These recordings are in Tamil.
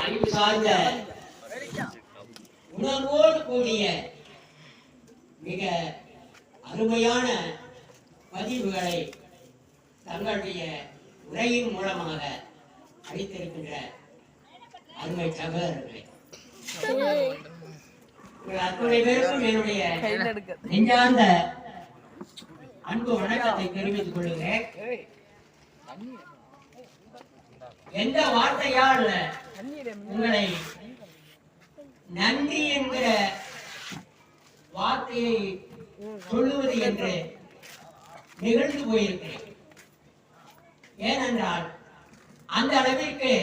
அறிவு சார்ந்த உணர்வோடு கூடிய மிக அருமையான பதிவுகளை தங்களுடைய உரையின் மூலமாக அளித்திருக்கின்ற அருமை சகோதரர்களே. அத்துணை பேருக்கும் என்னுடைய நெஞ்சார்ந்த அன்பு வணக்கத்தை தெரிவித்துக் கொள்கிறேன். எந்த வார்த்தையால் உங்களை நன்றி என்கிற வார்த்தையை சொல்லுவது என்று நிகழ்ந்து போயிருக்கிறேன். ஏனென்றால் அந்த அளவிற்கு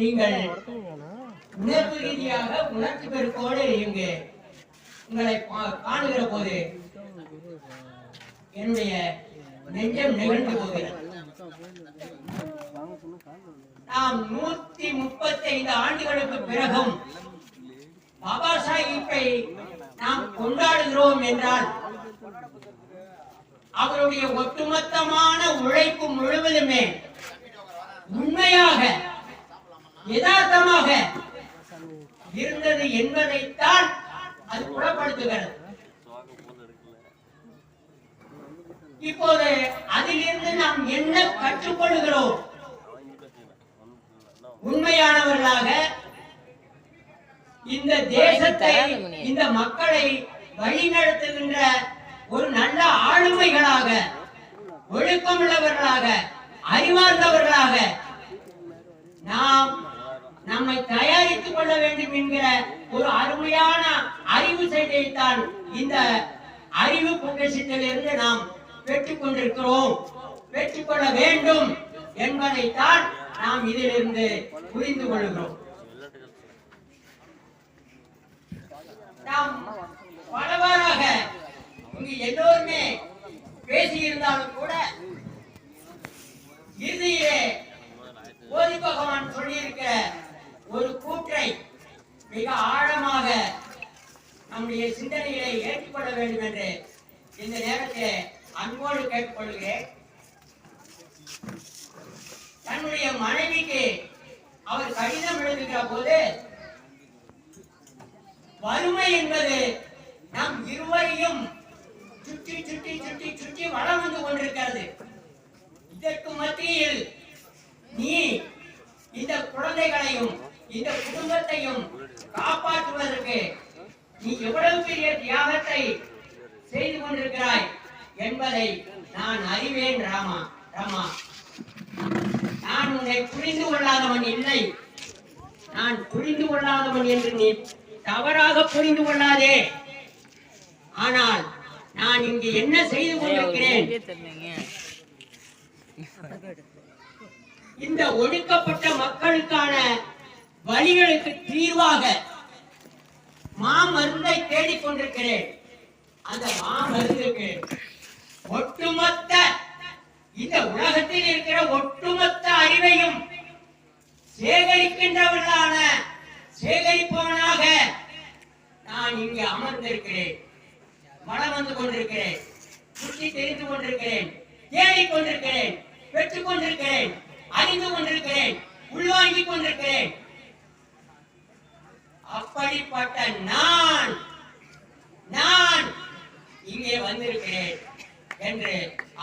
நீங்கள் உணர்வு ரீதியாக உணர்ச்சி பெருக்கோடு இங்கு உங்களை காணுகிற போது என்னுடைய நெஞ்சம் நிகழ்ந்து போகிறது. நாம் நூத்தி முப்பத்தைந்து ஆண்டுகளுக்கு பிறகும் பாபா சாஹிப்பை நாம் கொண்டாடுகிறோம் என்றால் அவருடைய ஒட்டுமொத்தமான உழைப்பு முழுவதுமே உண்மையாக யதார்த்தமாக இருந்தது என்பதைத்தான் அது புலப்படுத்துகிறது இப்போது அதிலிருந்து நாம் என்ன கற்றுக்கொள்கிறோம்? உண்மையானவர்களாக இந்த தேசத்தை இந்த மக்களை வழிநடத்துகின்ற ஒரு நல்ல ஆளுமைகளாக ஒழுக்கமுள்ளவர்களாக அறிவார்ந்தவர்களாக நாம் நம்மை தயாரித்துக் கொள்ள வேண்டும் என்கிற ஒரு அருமையான அறிவு செய்தியைத்தான் இந்த அறிவு பொக்கிஷத்திலிருந்து நாம் பெற்றுக் கொண்டிருக்கிறோம். பெற்றுக்கொள்ள வேண்டும் என்பதைத்தான் நாம் இதிலிருந்து புரிந்து கொள்கிறோம் நாம் பலவாறாக இங்கு எல்லோருமே பேசியிருந்தாலும் கூட இறுதியிலே போதி பகவான் சொல்லியிருக்கிற ஒரு கூற்றை மிக ஆழமாக நம்முடைய சிந்தனைகளை ஏற்றுக்கொள்ள வேண்டும் என்று இந்த நேரத்தில் அன்போடு கேட்டுக்கொள்கிறேன் தன்னுடைய மனைவிக்கு அவர் கடிதம் எழுதுகிற போது வறுமை என்பது நம் இருவரையும் சுற்றி சுற்றி சுற்றி சுற்றி வளம் வந்து கொண்டிருக்கிறது இதற்கு மத்தியில் நீ இந்த குழந்தைகளையும் இந்த குடும்பத்தையும் காப்பாற்றுவதற்கு நீ எவ்வளவு பெரிய தியாகத்தை செய்து கொண்டிருக்கிறாய் என்பதை நான் அறிவேன் ராமா. ராமா. நான் உன்னை புரிந்து கொள்ளாதவன் இல்லை. நான் புரிந்து கொள்ளாதவன் என்று நீ தவறாக புரிந்து கொள்ளாதே. ஆனால் நான் இங்கு என்ன செய்து கொண்டிருக்கிறேன்? இந்த ஒடுக்கப்பட்ட மக்களுக்கான வழிகளுக்கு தீர்வாக மாமருந்தை தேடிக் கொண்டிருக்கிறேன் அந்த மாமருந்துக்கு ஒட்டுமொத்த இந்த உலகத்தில் இருக்கிற ஒட்டுமொத்த அறிவையும் சேகரிக்கின்றவர்களான சேகரிப்பவனாக நான் இங்கே அமர்ந்திருக்கிறேன். வளம் வந்து கொண்டிருக்கிறேன். சுற்றி தெரிந்து கொண்டிருக்கிறேன். தேடிக் கொண்டிருக்கிறேன் பெற்றுக் கொண்டிருக்கிறேன் அறிந்து கொண்டிருக்கிறேன் உள்வாங்கிக் கொண்டிருக்கிறேன் அப்படிப்பட்ட நான் நான் இங்கே வந்திருக்கிறேன் என்று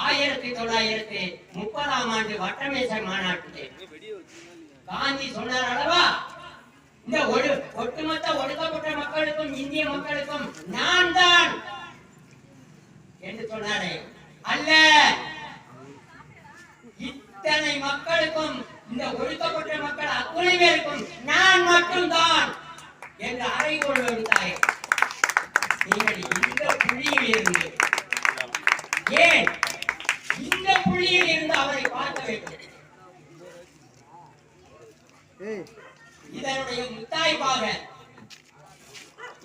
ஆயிரத்தி தொள்ளாயிரத்தி முப்பதாம் ஆண்டு வட்டமேசர் மாநாட்டில் காந்தி சொன்னார் அல்லவா இந்த ஒடு ஒட்டுமொத்த ஒடுக்கப்பட்ட மக்களுக்கும் இந்திய மக்களுக்கும் நான் தான் என்று சொன்னாரே அல்ல இத்தனை மக்களுக்கும் இந்த ஒடுக்கப்பட்ட மக்கள் அத்துணை நான் மட்டும்தான் என்று அறைகோள் விடுத்தாய் நீங்கள் இந்த புள்ளியில் இருந்து ஏன் இந்த புள்ளியில் இருந்து அவரை பார்க்க வேண்டும் இதனுடைய முத்தாய்வாக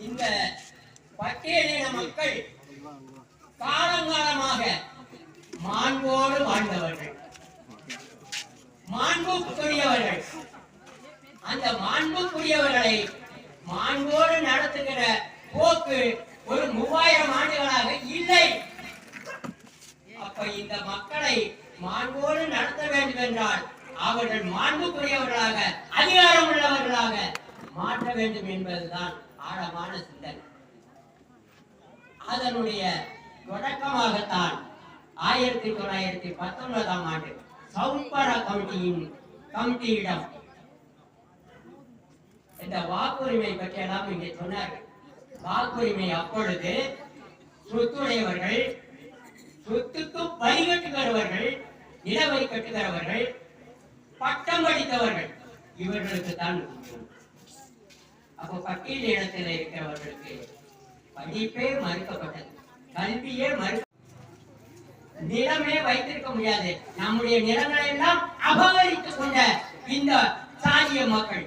இந்த பட்டியலின மக்கள் காலங்காலமாக மாண்போடு வாழ்ந்தவர்கள் மாண்புக்குரியவர்கள் அந்த மாண்புக்குரியவர்களை மாண்போடு நடத்துகிற போக்கு ஒரு மூவாயிரம் ஆண்டுகளாக இல்லை அப்ப இந்த மக்களை மாண்போடு நடத்த வேண்டும் என்றால் அவர்கள் மாண்புக்குரியவர்களாக அதிகாரம் உள்ளவர்களாக மாற்ற வேண்டும் என்பதுதான் ஆழமான சிந்தனை. அதனுடைய தொடக்கமாகத்தான் ஆயிரத்தி தொள்ளாயிரத்தி பத்தொன்பதாம் ஆண்டு சவுத்பாரா கமிட்டியின் கமிட்டியிடம் இந்த வாக்குரிமை பற்றி எல்லாம் இங்கே சொன்னார்கள். வாக்குரிமை அப்பொழுது சொத்துடையவர்கள் சொத்துக்கும் வரி கட்டுகிறவர்கள் நில கட்டுகிறவர்கள் பட்டம் படித்தவர்கள். இவர்களுக்கு தான் அப்போ பட்டியல் இடத்துல இருக்கிறவர்களுக்கு படிப்பே மறுக்கப்பட்டது. கல்வியே மறு நிலமே வைத்திருக்க முடியாது. நம்முடைய நிலங்களை எல்லாம் அபகரித்துக் கொண்ட இந்த சாதிய மக்கள்.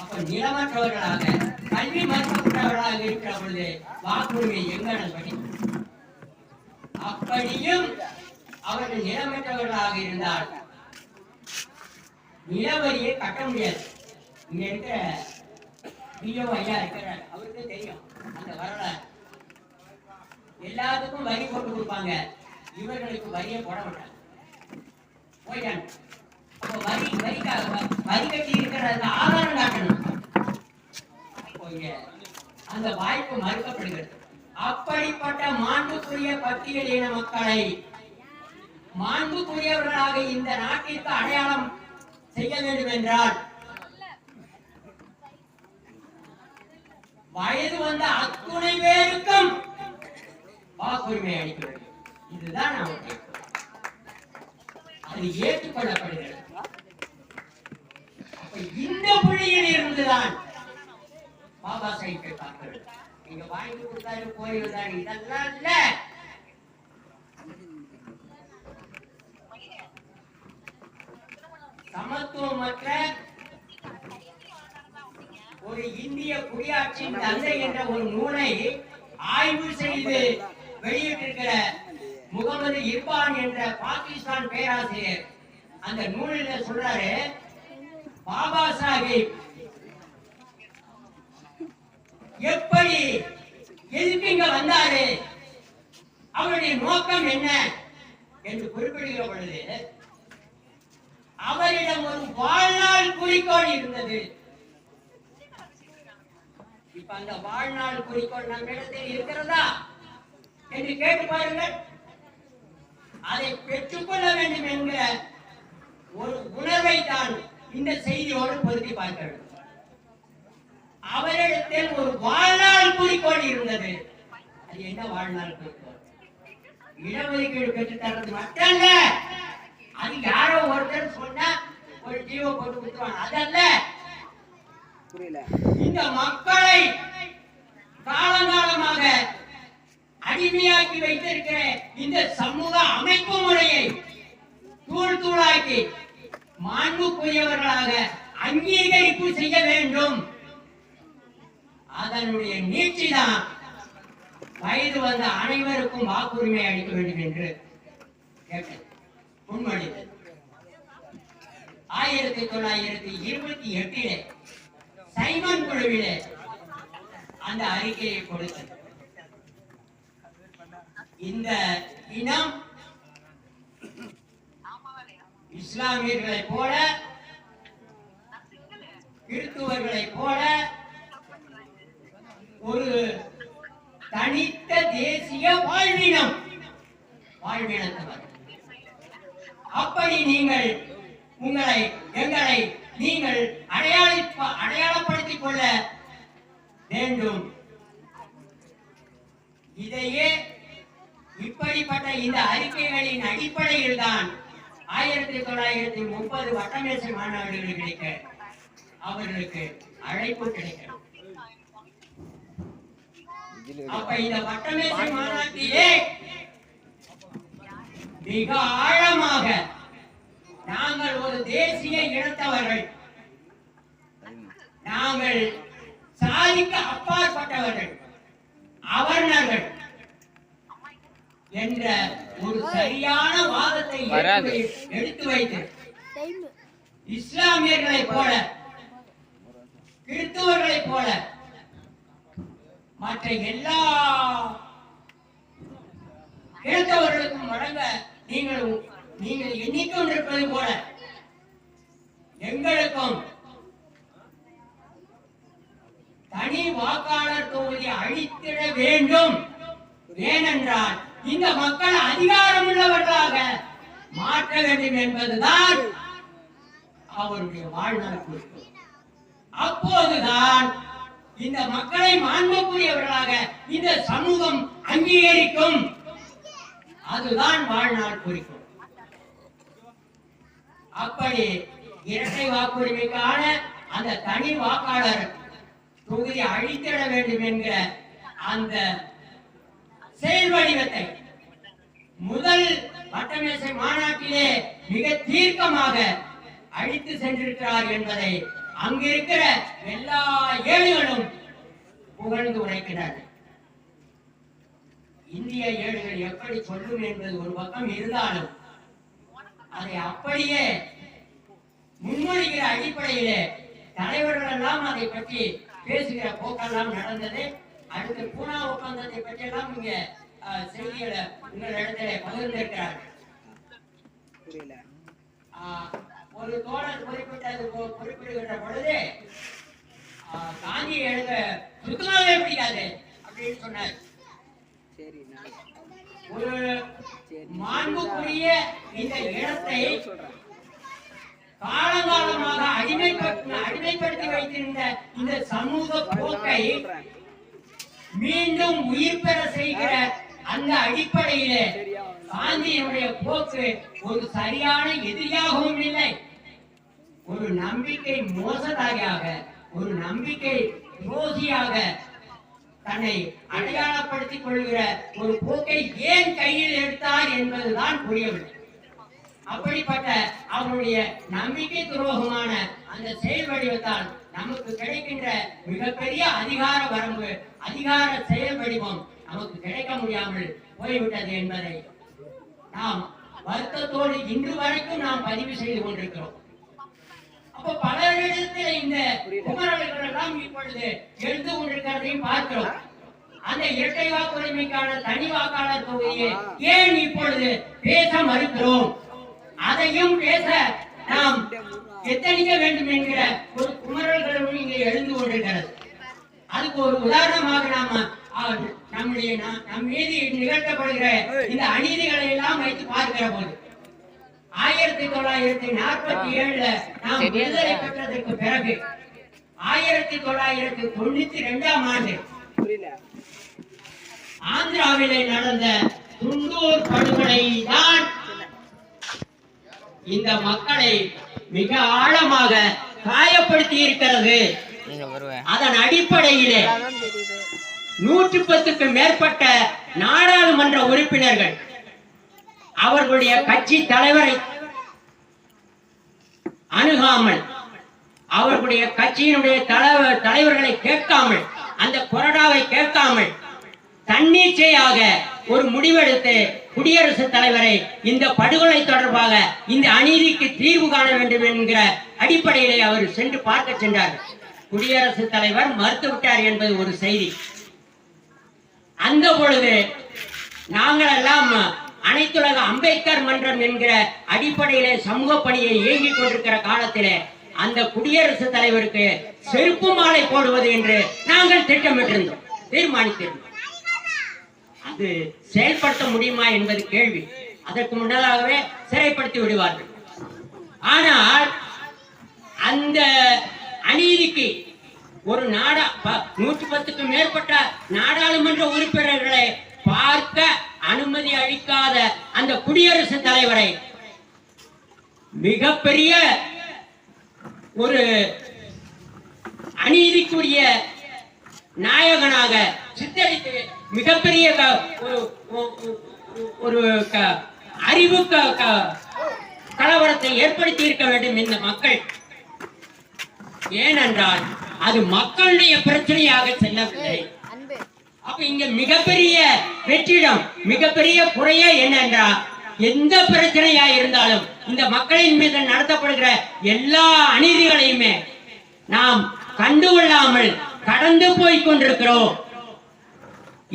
அப்ப நிலமற்றவர்களாக கல்வி மறுக்கப்பட்டவர்களாக இருக்கிற பொழுது வாக்குரிமை எங்கனம் கிடைக்கும் அப்படியும் அவர்கள் நிலமற்றவர்களாக இருந்தால் நிலவரியை கட்ட முடியாது. இங்க இருக்கிற பிஓ ஐயா இருக்கிறார். அவருக்கு தெரியும் அந்த வரலாறு. எல்லாத்துக்கும் வரி போட்டு கொடுப்பாங்க. இவர்களுக்கு வரியை போட மாட்டாங்க. போயிட்டாங்க. அப்போ வரி வரிக்காக வரி கட்டி இருக்கிற ஆதாரம் காட்டணும். அந்த வாய்ப்பு மறுக்கப்படுகிறது. அப்படிப்பட்ட மாண்புக்குரிய பட்டியல் இன மக்களை மாண்புக்குரியவர்களாக இந்த நாட்டிற்கு அடையாளம் செய்ய வேண்டும் என்றால் வயது வந்த அத்துணை பேருக்கும் வாக்குரிமை அளிக்க வேண்டும் இதுதான் நாம் அது ஏற்றுக்கொள்ளப்படுகிறது. இந்த புள்ளியில் இருந்துதான் பாபா சாஹிப்பை பார்க்க வேண்டும். நீங்க வாங்கி கொடுத்தாரு போயிருந்தாரு. இதெல்லாம் இல்ல. சமத்துவமற்ற ஒரு இந்திய குடியாட்சியின் தந்தை என்ற ஒரு நூலை ஆய்வு செய்து வெளியிட்டிருக்கிற முகமது இர்பான் என்ற பாகிஸ்தான் பேராசிரியர் அந்த நூலில் சொல்றாரு பாபா சாஹிப் எப்படி எதுக்கு இங்க வந்தாரு? அவருடைய நோக்கம் என்ன என்று குறிப்பிடுகிற பொழுது அவரிடம் ஒரு வாழ்நாள் குறிக்கோள் இருந்தது. இப்ப அந்த வாழ்நாள் குறிக்கோள் நம்மிடத்தில் இருக்கிறதா என்று கேட்டு பாருங்கள். அதை பெற்றுக்கொள்ள வேண்டும் என்கிற ஒரு உணர்வை தான் இந்த செய்தியோடு பொருத்தி பார்க்க வேண்டும். அவரிடத்தில் ஒரு வாழ்நாள் குறிக்கோள் இருந்தது. அது என்ன வாழ்நாள் குறிக்கோள்? இடஒதுக்கீடு பெற்று தர்றது மட்டுமல்ல அது யாரோ ஒருத்தர் சொன்னா ஒரு ஜீவோ போட்டு கொடுத்துருவாங்க அதல்ல புரியல. இந்த மக்களை காலங்காலமாக அடிமையாக்கி வைத்திருக்கிற இந்த சமூக அமைப்பு முறையை தூள் தூளாக்கி மாண்புக்குரியவர்களாக அங்கீகரிப்பு செய்ய வேண்டும். அதனுடைய நீட்சி தான் வயது வந்த அனைவருக்கும் வாக்குரிமை அளிக்க வேண்டும் என்று கேட்டது முன்மொழிந்தது ஆயிரத்தி தொள்ளாயிரத்தி இருபத்தி எட்டிலே சைமன் குழுவிலே அந்த அறிக்கையை கொடுத்தது இந்த இனம் இஸ்லாமியர்களை போல கிறிஸ்துவர்களை போல ஒரு தனித்த தேசிய வாழ்வினம். வாழ்வினத்தவர். அப்படி நீங்கள் உங்களை எங்களை நீங்கள் அடையாள அடையாளப்படுத்திக் கொள்ள வேண்டும். இதையே இப்படிப்பட்ட இந்த அறிக்கைகளின் அடிப்படையில் தான் ஆயிரத்தி தொள்ளாயிரத்தி முப்பது வட்டமேசை மாநாடுகள் கிடைக்க அவர்களுக்கு அழைப்பு கிடைக்கிறது. அப்ப இந்த வட்டமேசை மாநாட்டிலே மிக ஆழமாக நாங்கள் ஒரு தேசிய இனத்தவர்கள். நாங்கள் சாதிக்கு அப்பாற்பட்டவர்கள் அவர்ணர்கள் என்ற ஒரு சரியான வாதத்தை எடுத்து வைத்து இஸ்லாமியர்களைப் போல கிறிஸ்துவர்களைப் போல மற்ற எல்லா கிறிஸ்தவர்களுக்கும் வழங்க நீங்கள் நீங்கள் எண்ணிக்கொண்டிருப்பது போல எங்களுக்கும் தனி வாக்காளர் தொகுதி அழித்திட வேண்டும். ஏனென்றால் இந்த மக்கள் அதிகாரம் உள்ளவர்களாக மாற்ற வேண்டும் என்பதுதான் அவருடைய வாழ்நாள் குறிப்பு அப்போதுதான் இந்த மக்களை மாண்புக்குரியவர்களாக இந்த சமூகம் அங்கீகரிக்கும். அதுதான் வாழ்நாள் குறிக்கும் அப்படி இரட்டை வாக்குரிமைக்கான அந்த தனி வாக்காளர் தொகுதி அழித்திட வேண்டும் என்கிற அந்த செயல் வடிவத்தை முதல் வட்டமேசை மாநாட்டிலே மிக தீர்க்கமாக அழித்து சென்றிருக்கிறார் என்பதை அங்கிருக்கிற எல்லா ஏழுகளும் புகழ்ந்து உரைக்கிறார்கள். இந்திய ஏடுகள் எப்படி சொல்லும் என்பது ஒரு பக்கம் இருந்தாலும் அதை அப்படியே முன்மொழிகிற அடிப்படையிலே தலைவர்கள் எல்லாம் அதை பற்றி பேசுகிற போக்கெல்லாம் நடந்தது. அடுத்து பூனா ஒப்பந்தத்தை பற்றி எல்லாம் இங்க செய்திகளை உங்கள் இடத்துல பகிர்ந்திருக்கிறார்கள். ஒரு தோழர் குறிப்பிட்டது குறிப்பிடுகின்ற பொழுது காந்தி எழுத சுத்தமாகவே பிடிக்காது அப்படின்னு சொன்னார். ஒரு மாண்புக்குரிய இந்த இடத்தை காலங்காலமாக அடிமைப்படுத்தி அடிமைப்படுத்தி வைத்திருந்த இந்த சமூக போக்கை மீண்டும் உயிர் பெற செய்கிற அந்த அடிப்படையிலே காந்தியினுடைய போக்கு ஒரு சரியான எதிரியாகவும் இல்லை. ஒரு நம்பிக்கை மோசதாரியாக ஒரு நம்பிக்கை துரோகியாக தன்னை அடையாளப்படுத்திக் கொள்கிற ஒரு போக்கை ஏன் கையில் எடுத்தார் என்பதுதான் புரியவில்லை. அப்படிப்பட்ட அவருடைய நம்பிக்கை துரோகமான அந்த செயல் வடிவத்தால் நமக்கு கிடைக்கின்ற மிகப்பெரிய அதிகார வரம்பு அதிகார செயல் வடிவம் நமக்கு கிடைக்க முடியாமல் போய்விட்டது என்பதை நாம் வருத்தத்தோடு இன்று வரைக்கும் நாம் பதிவு செய்து கொண்டிருக்கிறோம். அப்போ இடத்துல இந்த குமரர்கள் எல்லாம் இப்பொழுது எழுந்து கொண்டிருக்கிறதையும் பார்க்கிறோம் அந்த இரட்டை வாக்குரிமைக்கான தனி வாக்காளர் தொகையை ஏன் இப்பொழுது பேச மறுக்கிறோம்? அதையும் பேச நாம் எத்தனிக்க வேண்டும் என்கிற ஒரு குமரல்களும் இங்கே எழுந்து கொண்டிருக்கிறது. அதுக்கு ஒரு உதாரணமாக நாம ஆ, நம்முடைய நம் மீது நிகழ்த்தப்படுகிற இந்த அநீதிகளை எல்லாம் வைத்து பார்க்கிற போது ஆயிரத்தி தொள்ளாயிரத்தி நாற்பத்தி ஏழுல நாம் விடுதலை பெற்றதற்கு பிறகு ஆயிரத்தி தொள்ளாயிரத்தி தொண்ணூத்தி ரெண்டாம் ஆண்டு ஆந்திராவிலே நடந்த துண்டூர் படுகொலை தான் இந்த மக்களை மிக ஆழமாக காயப்படுத்தி இருக்கிறது அதன் அடிப்படையிலே நூற்றி பத்துக்கு மேற்பட்ட நாடாளுமன்ற உறுப்பினர்கள் அவர்களுடைய கட்சி தலைவரை அணுகாமல் அவர்களுடைய கட்சியினுடைய தலைவர் தலைவர்களை கேட்காமல் அந்த கொறடாவை கேட்காமல் தன்னிச்சையாக ஒரு முடிவெடுத்து குடியரசுத் தலைவரை இந்த படுகொலை தொடர்பாக இந்த அநீதிக்கு தீர்வு காண வேண்டும் என்கிற அடிப்படையிலே அவர் சென்று பார்க்க சென்றார். குடியரசுத் தலைவர் மறுத்துவிட்டார் என்பது ஒரு செய்தி. அந்த பொழுது நாங்கள் எல்லாம் அனைத்துலக அம்பேத்கர் மன்றம் என்கிற அடிப்படையிலே சமூக பணியை இயங்கிக் கொண்டிருக்கிற காலத்திலே அந்த குடியரசு தலைவருக்கு செருப்பு மாலை போடுவது என்று நாங்கள் திட்டமிட்டிருந்தோம். தீர்மானித்திருந்தோம். அது செயல்படுத்த முடியுமா என்பது கேள்வி. அதற்கு முன்னதாகவே சிறைப்படுத்தி விடுவார்கள். ஆனால் அந்த அநீதிக்கு ஒரு நாடா ப- நூற்றி பத்துக்கும் மேற்பட்ட நாடாளுமன்ற உறுப்பினர் அந்த குடியரசுத் தலைவரை மிகப்பெரிய ஒரு அநீதிக்குரிய நாயகனாக சித்தரித்து மிகப்பெரிய ஒரு அறிவு கலவரத்தை ஏற்படுத்தி இருக்க வேண்டும் இந்த மக்கள். ஏனென்றால் அது மக்களுடைய பிரச்சனையாக செல்லவில்லை. அப்ப இங்க மிகப்பெரிய வெற்றிடம் மிகப்பெரிய குறையே என்னென்றா எந்த பிரச்சனையா இருந்தாலும் இந்த மக்களின் மீது நடத்தப்படுகிற எல்லா அநீதிகளையுமே நாம் கண்டுகொள்ளாமல் கடந்து போய் கொண்டிருக்கிறோம்.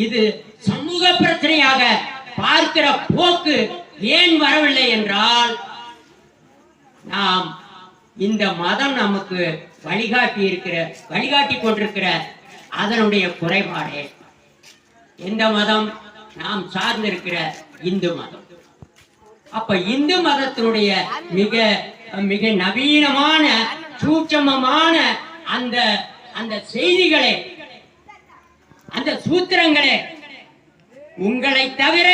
இது சமூக பிரச்சனையாக பார்க்கிற போக்கு ஏன் வரவில்லை என்றால் நாம் இந்த மதம் நமக்கு வழிகாட்டி இருக்கிற வழிகாட்டி கொண்டிருக்கிற அதனுடைய குறைபாடு. எந்த மதம்? நாம் சார்ந்திருக்கிற இந்து மதம். அப்ப இந்து மதத்தினுடைய மிக மிக நவீனமான சூட்சமமான அந்த அந்த செய்திகளை அந்த சூத்திரங்களே உங்களை தவிர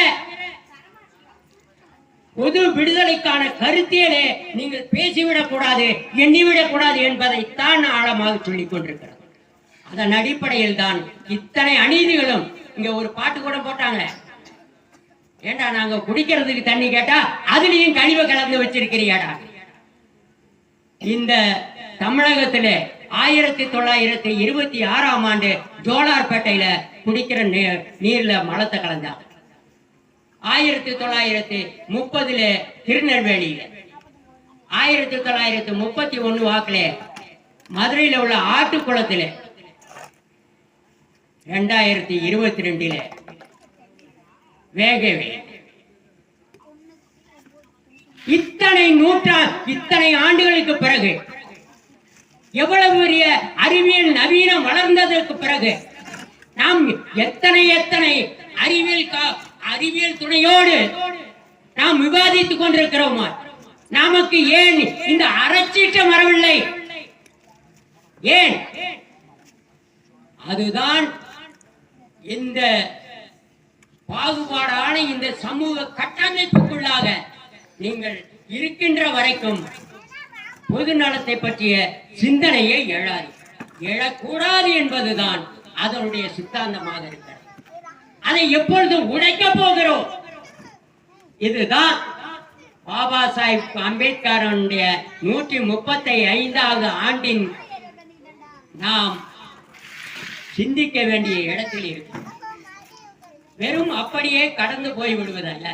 பொது விடுதலைக்கான கருத்தியலே நீங்கள் பேசிவிடக் கூடாது எண்ணிவிடக் கூடாது என்பதைத்தான் ஆழமாக சொல்லிக் கொண்டிருக்கிறோம் அதன் அடிப்படையில் தான் இத்தனை அநீதிகளும் இங்க ஒரு பாட்டு கூட போட்டாங்க ஏண்டா நாங்க குடிக்கிறதுக்கு தண்ணி கேட்டா அதுலயும் கழிவை கலந்து வச்சிருக்கிறியாடா இந்த தமிழகத்திலே ஆயிரத்தி தொள்ளாயிரத்தி இருபத்தி ஆறாம் ஆண்டு ஜோலார்பேட்டையில குடிக்கிற நீ- நீர்ல மலத்தை கலந்தாங்க ஆயிரத்தி தொள்ளாயிரத்தி முப்பதுல திருநெல்வேலியில. ஆயிரத்தி தொள்ளாயிரத்தி முப்பத்தி ஒண்ணு வாக்குல மதுரையில உள்ள ஆட்டுக்குளத்தில. ரெண்டாயிரத்தி இருபத்தி ரெண்டுல. வேகவே. இத்தனை நூற்றா இத்தனை ஆண்டுகளுக்கு பிறகு எவ்வளவு பெரிய அறிவியல் நவீனம் வளர்ந்ததற்கு பிறகு நாம் எத்தனை எத்தனை அறிவியல் கா- அறிவியல் துணையோடு நாம் விவாதித்துக் கொண்டிருக்கிறோமா நமக்கு ஏன் இந்த அறச்சீட்டம் வரவில்லை? ஏன்? அதுதான் இந்த பாகுபாடான இந்த சமூக கட்டமைப்புக்குள்ளாக நீங்கள் இருக்கின்ற வரைக்கும் பொது நலத்தை பற்றிய சிந்தனையே எழாது. எழக்கூடாது என்பதுதான் அதனுடைய சித்தாந்தமாக இருக்கிறது. அதை எப்பொழுது உடைக்க போகிறோம்? இதுதான் பாபா சாஹிப் அம்பேத்கரனுடைய நூற்றி முப்பத்தி ஐந்தாவது ஆண்டின் நாம் சிந்திக்க வேண்டிய இடத்தில் இருக்கிறோம். வெறும் அப்படியே கடந்து போய் விடுவதல்ல.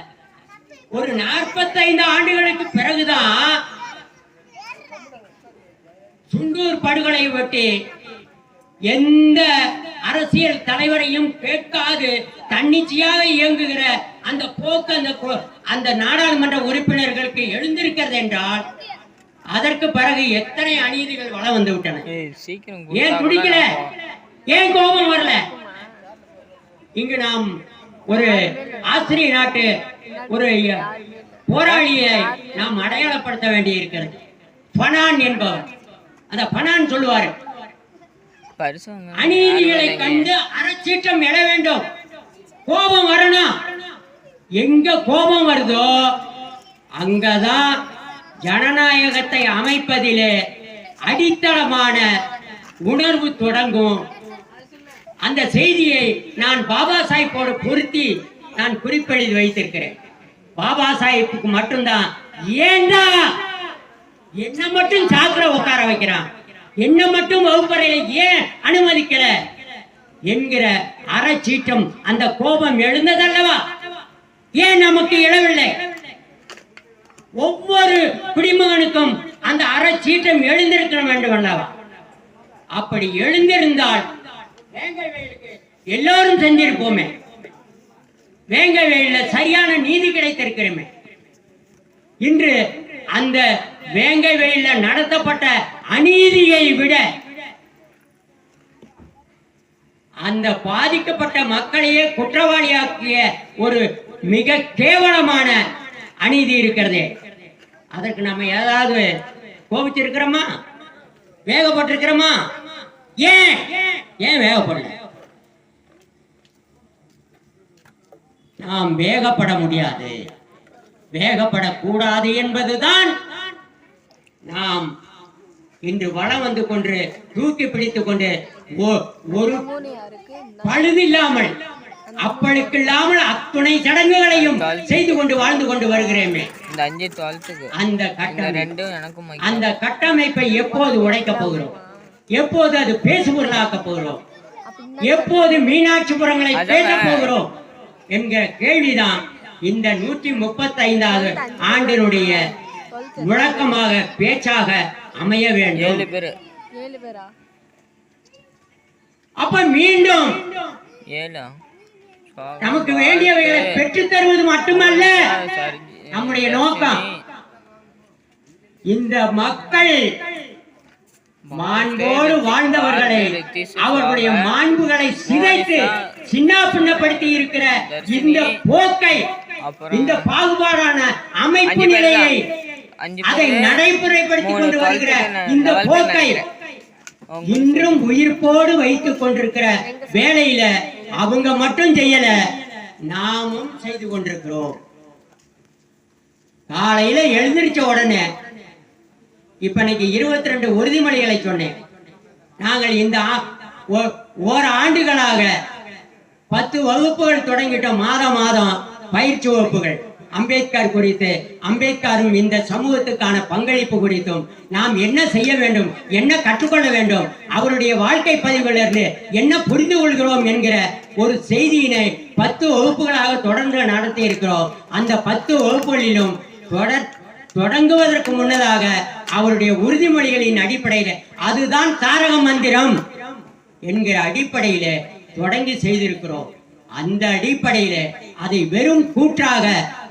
ஒரு நாற்பத்தைந்து ஆண்டுகளுக்கு பிறகுதான் சுண்டூர் படுகொலை ஒட்டி எந்த அரசியல் தலைவரையும் கேட்காது தன்னிச்சையாக இயங்குகிற அந்த போக்கு அந்த அந்த நாடாளுமன்ற உறுப்பினர்களுக்கு எழுந்திருக்கிறது என்றால் அதற்கு பிறகு எத்தனை அநீதிகள் வள வந்து விட்டன? ஏன் துடிக்கல ஏன் கோபம் வரல? இங்கு நாம் ஒரு ஆசிரிய நாட்டு ஒரு போராளியை நாம் அடையாளப்படுத்த வேண்டி இருக்கிறது பனான் என்பவர். அந்த பனான் சொல்லுவார் அநீதிகளை கண்டு அறச்சீற்றம் எழ வேண்டும். கோபம் வரணும் எங்க கோபம் வருதோ அங்கதான் ஜனநாயகத்தை அமைப்பதிலே அடித்தளமான உணர்வு தொடங்கும். அந்த செய்தியை நான் பாபா சாஹிப்போடு பொருத்தி நான் குறிப்பெழுதி வைத்திருக்கிறேன். பாபா சாஹிப்புக்கு மட்டும்தான். ஏண்டா? என்ன மட்டும் சாக்கர உட்கார வைக்கிறான். என்ன மட்டும் வகுப்பறையில ஏன் அனுமதிக்கல? என்கிற அறச்சீட்டம் அந்த கோபம் எழுந்ததல்லவா? ஏன் நமக்கு எழவில்லை ஒவ்வொரு குடிமகனுக்கும் அந்த அறச்சீட்டம் எழுந்திருக்க வேண்டும் அல்லவா? அப்படி எழுந்திருந்தால் எல்லோரும் செஞ்சிருப்போமே வேங்க வயல்ல சரியான நீதி கிடைத்திருக்கிறோமே. இன்று அந்த வேங்க வயல்ல நடத்தப்பட்ட அநீதியை விட அந்த பாதிக்கப்பட்ட மக்களையே குற்றவாளியாக்கிய ஒரு மிக கேவலமான அநீதி இருக்கிறது. அதற்கு நம்ம ஏதாவது கோபிச்சிருக்கிறோமா? வேகப்பட்டிருக்கிறோமா? ஏன்? ஏன் வேகப்படல? நாம் வேகப்பட முடியாது. வேகப்படக்கூடாது என்பதுதான் நாம் இன்று வளம் வந்து கொண்டு தூக்கி பிடித்துக் கொண்டு ஒரு பழுதில்லாமல் அப்பளுக்கில்லாமல் அத்துணை சடங்குகளையும் செய்து கொண்டு வாழ்ந்து கொண்டு வருகிறேமே. அந்த கட்டமைப்பை எப்போது உடைக்க போகிறோம்? எப்போது அது பேசுபொருளாக்க போகிறோம்? எப்போது மீனாட்சிபுரங்களை பேச போகிறோம்? என்கிற கேள்விதான் இந்த நூற்றி முப்பத்தி ஐந்தாவது ஆண்டினுடைய முழக்கமாக பேச்சாக அமைய வேண்டும். ஏழு பேரு. ஏழு பேரா? அப்ப மீண்டும் நமக்கு வேண்டியவைகளை பெற்றுத் தருவது மட்டுமல்ல. நம்முடைய நோக்கம். இந்த மக்கள் மாண்போடு வாழ்ந்தவர்களை அவர்களுடைய மாண்புகளை சிதைத்து சின்ன பின்னப்படுத்தி இருக்கிற இந்த போக்கை இந்த பாகுபாடான அமைப்பு. நிலையை அதை நடைமுறைப்படுத்தி கொண்டு வருகிற இந்த போக்கை இன்றும் உயிர்ப்போடு வைத்துக் கொண்டிருக்கிற வேலையில அவங்க மட்டும் செய்யல நாமும் செய்து கொண்டிருக்கிறோம் காலையில எழுந்திருச்ச உடனே இப்ப இன்னைக்கு இருபத்தி ரெண்டு உறுதிமொழிகளை சொன்னேன். நாங்கள் இந்த ஆ- ஓ- ஓர் ஆண்டுகளாக பத்து வகுப்புகள் தொடங்கிட்டோம். மாதம் மாதம் பயிற்சி வகுப்புகள். அம்பேத்கர் குறித்து அம்பேத்கரும் இந்த சமூகத்துக்கான பங்களிப்பு குறித்தும் நாம் என்ன செய்ய வேண்டும் என்ன கற்றுக்கொள்ள வேண்டும் அவருடைய வாழ்க்கை பதிவிலிருந்து என்ன புரிந்து கொள்கிறோம் என்கிற ஒரு செய்தியினை பத்து வகுப்புகளாக தொடர்ந்து நடத்தி இருக்கிறோம் அந்த பத்து வகுப்புகளிலும் தொடர் தொடங்குவதற்கு முன்னதாக அவருடைய உறுதிமொழிகளின் அடிப்படையில அதுதான் தாரக மந்திரம் என்கிற அடிப்படையில தொடங்கி செய்திருக்கிறோம். அந்த அடிப்படையில அதை வெறும் கூற்றாக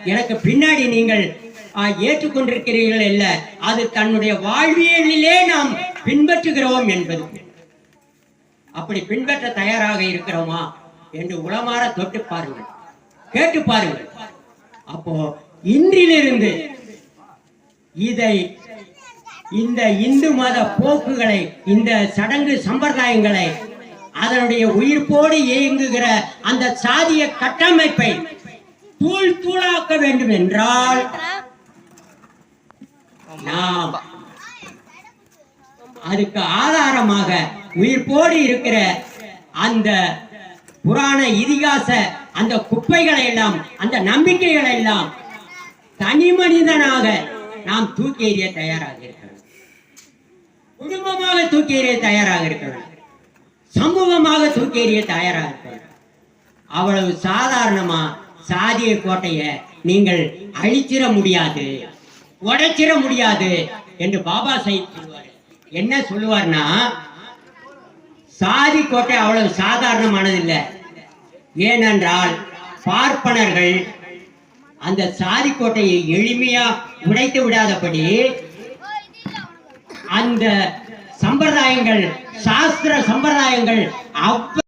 எனக்கு பின்னாடி நீங்கள் ஏற்றுக்கொண்டிருக்கிறீர்கள் அல்ல. அது தன்னுடைய வாழ்வியலிலே நாம் பின்பற்றுகிறோம் என்பது. அப்படி பின்பற்ற தயாராக இருக்கிறோமா என்று உளமாற தொட்டு பாருங்கள். கேட்டு பாருங்கள். அப்போ இன்றிலிருந்து இதை இந்த இந்து மத போக்குகளை இந்த சடங்கு சம்பிரதாயங்களை அதனுடைய உயிர்ப்போடு இயங்குகிற அந்த சாதிய கட்டமைப்பை தூள் தூளாக்க வேண்டும் என்றால் நாம் அதுக்கு ஆதாரமாக உயிர்ப்போடு இருக்கிற அந்த புராண இதிகாச அந்த குப்பைகளை எல்லாம் அந்த நம்பிக்கைகளை எல்லாம் தனி மனிதனாக நாம் தூக்கி எறிய தயாராக இருக்கிறோம். குடும்பமாக தூக்கி எறிய தயாராக இருக்கிறார் சமூகமாக தூக்கி எறிய தயாராக இருக்கிறார் அவ்வளவு சாதாரணமா சாதிய கோட்டைய நீங்கள் அழிச்சிட முடியாது உடைச்சிட முடியாது என்று பாபா சாஹிப் சொல்லுவார். என்ன சொல்லுவார்னா சாதி கோட்டை அவ்வளவு சாதாரணமானது இல்லை ஏனென்றால் பார்ப்பனர்கள் அந்த சாதி கோட்டையை எளிமையா உடைத்து விடாதபடி அந்த சம்பிரதாயங்கள் சாஸ்திர சம்பிரதாயங்கள் அப்ப